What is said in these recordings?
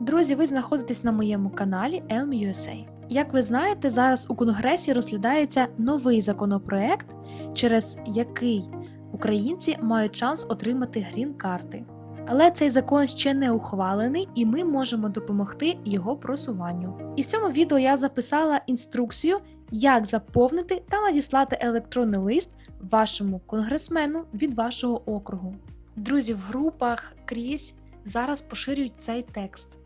Друзі, ви знаходитесь на моєму каналі USA. Як ви знаєте, зараз у Конгресі розглядається новий законопроект, через який українці мають шанс отримати грін-карти. Але цей закон ще не ухвалений, і ми можемо допомогти його просуванню. І в цьому відео я записала інструкцію, як заповнити та надіслати електронний лист вашому конгресмену від вашого округу. Друзі, в групах крізь зараз поширюють цей текст.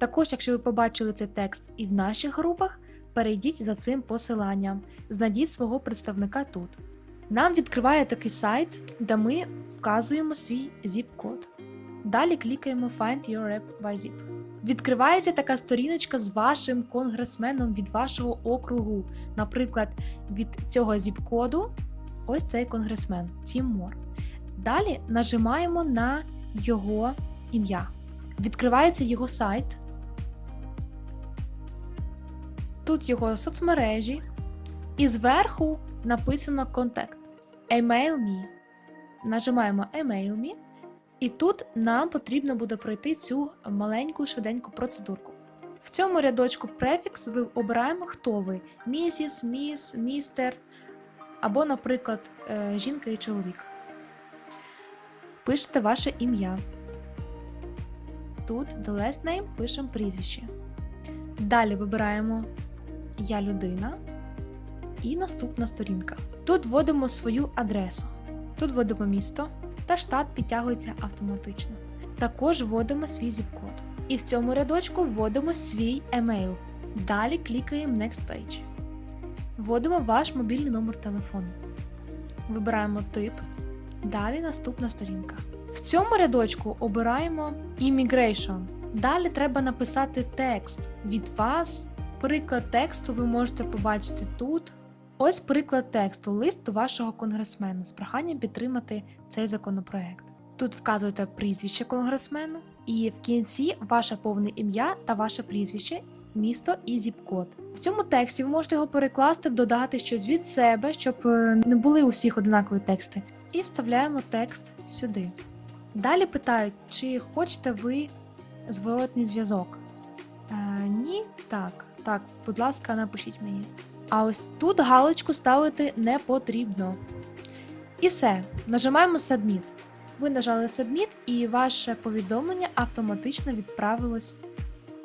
Також, якщо ви побачили цей текст і в наших групах, перейдіть за цим посиланням, знайдіть свого представника тут. Нам відкриває такий сайт, де ми вказуємо свій zip-код. Далі клікаємо Find Your App by Zip. Відкривається така сторіночка з вашим конгресменом від вашого округу. Наприклад, від цього зіп-коду ось цей конгресмен Тім Мор. Далі нажимаємо на його ім'я. Відкривається його сайт. Тут його соцмережі. І зверху написано Contact. Email me. Нажимаємо Email me. І тут нам потрібно буде пройти цю маленьку швиденьку процедурку. В цьому рядочку префікс ви обираємо, хто ви: місіс, міс, містер, або, наприклад, е, жінка і чоловік. Пишете ваше ім'я. Тут the last name пишемо прізвище. Далі вибираємо Я людина і наступна сторінка. Тут вводимо свою адресу. Тут вводимо місто та штат підтягується автоматично. Також вводимо свій зіп-код. І в цьому рядочку вводимо свій емейл. Далі клікаємо Next Page. Вводимо ваш мобільний номер телефону. Вибираємо тип. Далі наступна сторінка. В цьому рядочку обираємо Immigration. Далі треба написати текст від вас. Приклад тексту ви можете побачити тут. Ось приклад тексту, лист до вашого конгресмена з проханням підтримати цей законопроект. Тут вказуєте прізвище конгресмену, і в кінці ваше повне ім'я та ваше прізвище, місто і зіп-код. В цьому тексті ви можете його перекласти, додати щось від себе, щоб е, не були у всіх однакові тексти. І вставляємо текст сюди. Далі питають, чи хочете ви зворотний зв'язок. Е, ні, так, так, будь ласка, напишіть мені. А ось тут галочку ставити не потрібно. І все, нажимаємо Submit. Ви нажали Submit і ваше повідомлення автоматично відправилось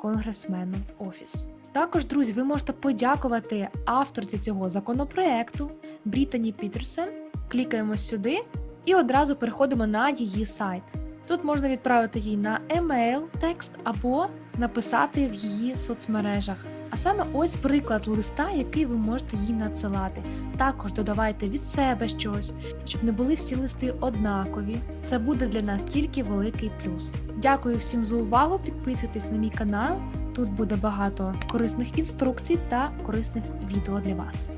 конгресмену в офіс. Також, друзі, ви можете подякувати авторці цього законопроекту Брітані Пітерсен. Клікаємо сюди і одразу переходимо на її сайт. Тут можна відправити їй на емейл текст або написати в її соцмережах. А саме ось приклад листа, який ви можете їй надсилати. Також додавайте від себе щось, щоб не були всі листи однакові. Це буде для нас тільки великий плюс. Дякую всім за увагу. Підписуйтесь на мій канал. Тут буде багато корисних інструкцій та корисних відео для вас.